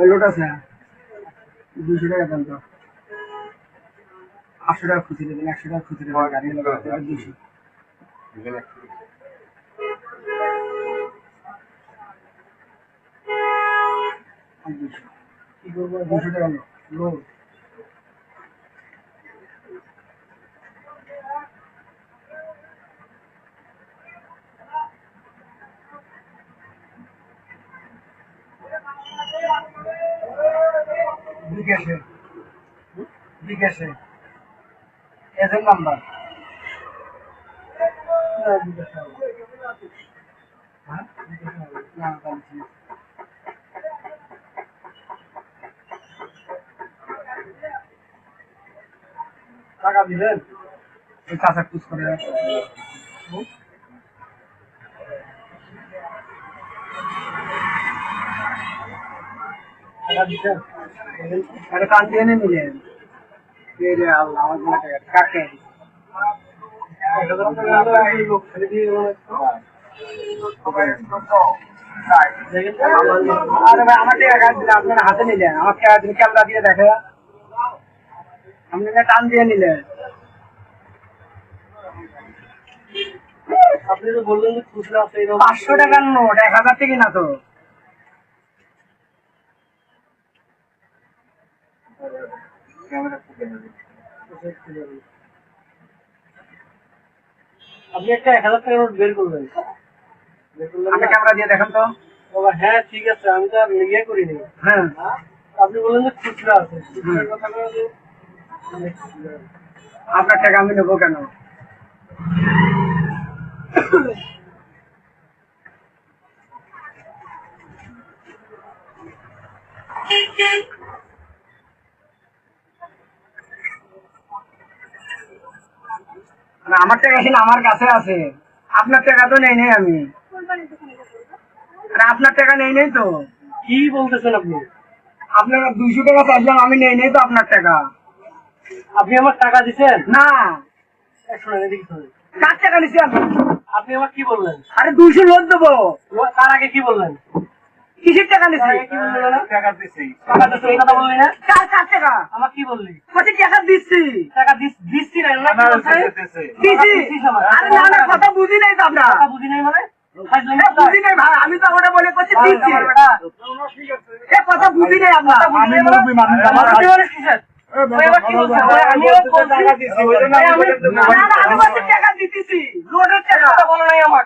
ওই লোট আছে? দুশো টাকা দেন তো আটশো টাকা খুচরে দেবেন, একশো টাকা খুচরে দেবেন, গাড়ি দুশো কি করব? দুশো টাকা লো বিকাশে বিকাশে এজেন্ট নাম্বার। হ্যাঁ। টাকা দিলেন করে। টাকা আরে কান দিয়ে এনে নিলেন এই রে আল্লাহ আমার জন্য টাকা কাকে আরে ভাই আমার টাকা কাট দিলে আপনারা হাতে নিলেন। আমার টাকা দিন ক্যামেরা দিয়ে দেখে। আপনি টান দিয়ে নিলেন। আপনি তো বললেন পাঁচশো টাকার নোট এক হাজার থেকে না তো। আপনি একটা এক হাজার টাকার নোট বের করলেন। আপনি ক্যামেরা দিয়ে দেখেন তো। বাবা, হ্যাঁ ঠিক আছে আমি তো আর ইয়ে করিনি। হ্যাঁ। আপনি বললেন যে খুচরা আছে। খুচরার কথা যে আপনার টাকা আমি নেব কেন? না, আমার টাকা ছিল আমার কাছে আছে। আপনার টাকা তো নেই নেই আমি। আরে আপনার টাকা নেই নেই তো। কি বলতেছেন আপনি? আপনার দুইশো টাকা চাইলাম আমি নেই নেই তো আপনার টাকা। আপনি আমার টাকা দিচ্ছেন না। শোনেন এদিকে শোনেন। কার টাকা নিচ্ছি আমি? আপনি আমার কি বললেন? আরে দুইশো লোড দেবো। তার আগে কি বললেন? কিসের টাকা নিচ্ছি তার আগে কি বললেন না? টাকা দিচ্ছেন এই কথা বললি না? কার কার টাকা? আমার কি বললি? কত টাকা দিচ্ছি? টাকা না না দিছি আরে না না কথা বুঝি নাই তো আমরা। টাকা বুঝি নাই মানে? বুঝি নাই ভাই আমি তো ওটা বলে করছি দিচ্ছি। এ কথা বুঝি নাই আমরা। আমি মুরব্বি মানুষ, আমার কি কিসের? আমি- টাকা দিতেছি। এই টাকা বলো নাই আমার